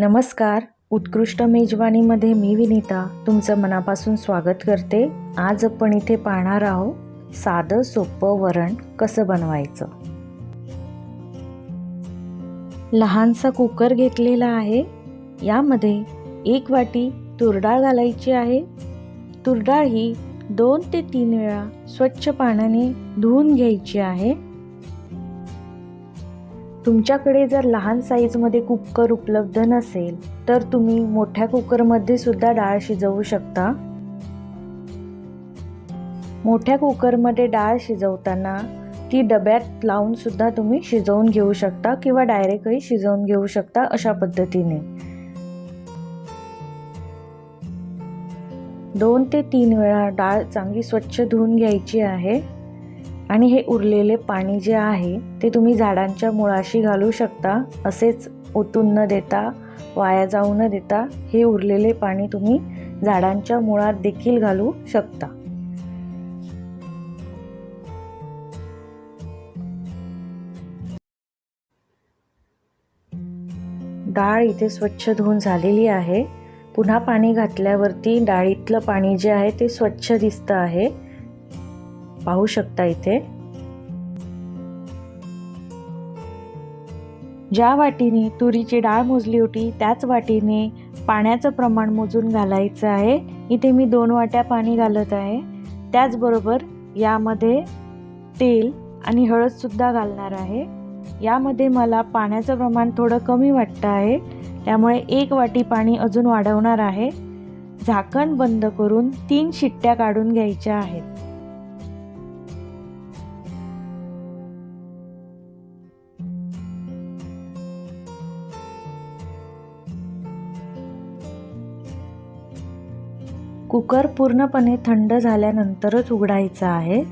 नमस्कार. उत्कृष्ट मेजवानीमध्ये मी विनीता तुमचं मनापासून स्वागत करते. आज आपण इथे पाहणार आहोत साधं सोपं वरण कसं बनवायचं. लहानसा कुकर घेतलेला आहे. यामध्ये एक वाटी तुरडाळ घालायची आहे. तुरडाळ ही दोन ते तीन वेळा स्वच्छ पाण्याने धुवून घ्यायची आहे. तुमच्याकडे जर लहान साईजमध्ये कुकर उपलब्ध नसेल तर तुम्ही मोठ्या कुकरमध्ये सुद्धा डाळ शिजवू शकता. मोठ्या कुकरमध्ये डाळ शिजवताना ती डब्यात लावून सुद्धा तुम्ही शिजवून घेऊ शकता किंवा डायरेक्टही शिजवून घेऊ शकता अशा पद्धतीने. दोन ते तीन वेळा डाळ चांगली स्वच्छ धुवून घ्यायची आहे. आणि हे उरलेले पाणी जे आहे ते तुम्ही झाडांच्या मुळाशी घालू शकता असेच ओतून न देता वाया जाऊ न देता हे उरलेले पाणी तुम्ही झाडांच्या मुळात देखील घालू शकता. डाळ इथे स्वच्छ धुवून झालेली आहे. पुन्हा पाणी घातल्यावरती डाळीतलं पाणी जे आहे ते स्वच्छ दिसतं आहे. पाहू शकता इथे. ज्या वाटीने तुरीची डाळ मोजली होती त्याच वाटीने पाण्याचं प्रमाण मोजून घालायचं आहे. इथे मी दोन वाट्या पाणी घालत आहे. त्याचबरोबर यामध्ये तेल आणि हळदसुद्धा घालणार आहे. यामध्ये मला पाण्याचं प्रमाण थोडं कमी वाटतं आहे. त्यामुळे एक वाटी पाणी अजून वाढवणार आहे. झाकण बंद करून तीन शिट्ट्या काढून घ्यायच्या आहेत. कुकर पूर्णपणे थंड झाल्यानंतरच उघडायचा आहे.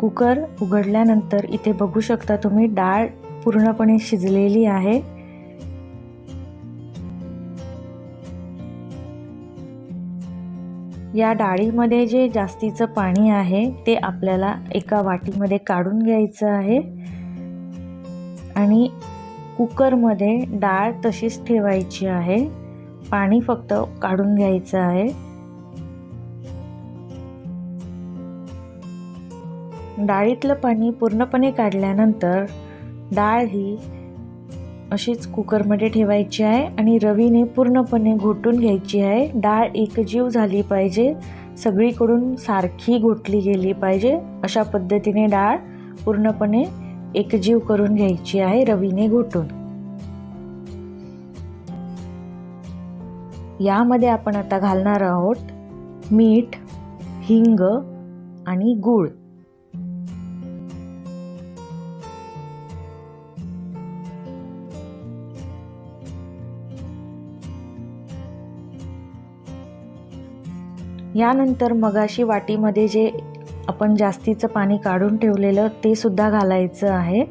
कुकर उघडल्यानंतर इथे बघू शकता तुम्ही डाळ पूर्णपणे शिजलेली आहे. या डाळीमध्ये जे जास्तीचं पाणी आहे ते आपल्याला एका वाटीमध्ये काढून घ्यायचं आहे. आणि कुकरमध्ये डाळ तशीच ठेवायची आहे. पाणी फक्त काढून घ्यायचं आहे. डाळीतलं पाणी पूर्णपणे काढल्यानंतर डाळ ही अशीच कुकरमध्ये ठेवायची आहे आणि रवीने पूर्णपणे घोटून घ्यायची आहे. डाळ एकजीव झाली पाहिजे. सगळीकडून सारखी घोटली गेली पाहिजे. अशा पद्धतीने डाळ पूर्णपणे एकजीव करून घ्यायची आहे रवीने घोटून. यामध्ये आपण आता घालणार आहोत मीठ हिंग आणि गूळ. यानंतर मगाशी वाटीमध्ये जे आपण जास्तीचं पाणी काढून ठेवलेलं ते सुद्धा घालायचं आहे.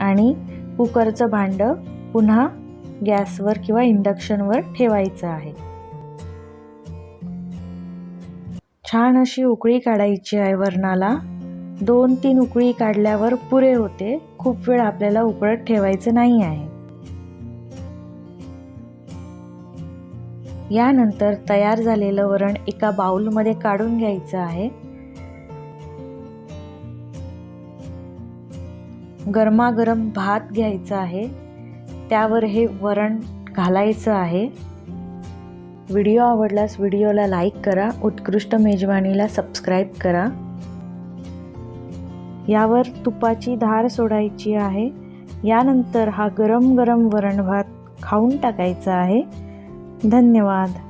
आणि कुकरचं भांडं पुन्हा गॅसवर किंवा इंडक्शनवर ठेवायचं आहे. छान अशी उकळी काढायची आहे वरणाला. दोन तीन उकळी काढल्यावर पुरे होते. खूप वेळ आपल्याला उकळत ठेवायचं नाही आहे. यानंतर तयार झालेलं वरण एका बाउलमध्ये काढून घ्यायचं आहे. गरमागरम भात घ्यायचा आहे. त्यावर हे वरण घालायचं आहे. व्हिडिओ आवडल्यास व्हिडिओला लाईक करा उत्कृष्ट मेजवानीला सबस्क्राईब करा. यावर तुपाची धार सोडायची आहे. यानंतर हा गरम गरम वरण भात खाऊन टाकायचा आहे. धन्यवाद.